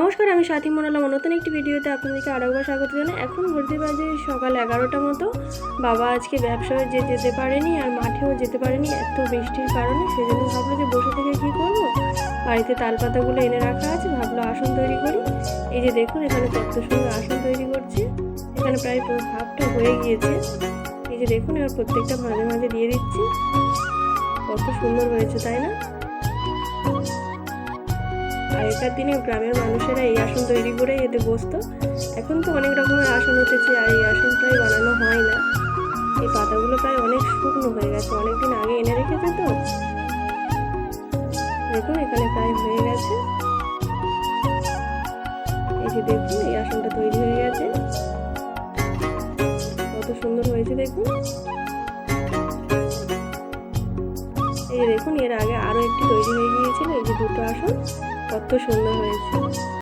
নমস্কার, আমি সাথী মোনালাম। নতুন একটি ভিডিওতে আপনাদেরকে আরেকবার স্বাগত জানাই। এখন ঘুরতে বাজে সকাল এগারোটা মতো। বাবা আজকে ব্যবসায় যে যেতে পারেনি আর মাঠেও যেতে পারেনি এত বৃষ্টির কারণে, সেজন্য ভাবলো যে বসে থেকে কী করব? বাড়িতে তালপাতাগুলো এনে রাখা আছে, ভাবলো আসন তৈরি করি। এই যে দেখুন, এখানে কত সুন্দর আসন তৈরি করছে। এখানে প্রায় পুরো হাফটা হয়ে গিয়েছে। এই যে দেখুন, এবার প্রত্যেকটা মাঝে মাঝে দিয়ে দিচ্ছি। কত সুন্দর হয়েছে, তাই না? আগেকার দিনে গ্রামের মানুষেরা এই আসন তৈরি করে এতে বসতো। এখন তো অনেক রকমের আসন উঠেছে আর এই আসন প্রায় বানানো হয় না। এই পাতাগুলো প্রায় অনেক শুকনো হয়ে গেছে, অনেকদিন আগে এনে রেখেছে তো। দেখুন, এখানে প্রায় হয়ে গেছে। এই যে দেখুন, এই আসনটা তৈরি হয়ে গেছে। কত সুন্দর হয়েছে দেখুন। এই দেখুন, এর আগে আরও একটি তৈরি হয়ে গিয়েছিল, এই যে দুটো আসন, কত সুন্দর হয়েছে।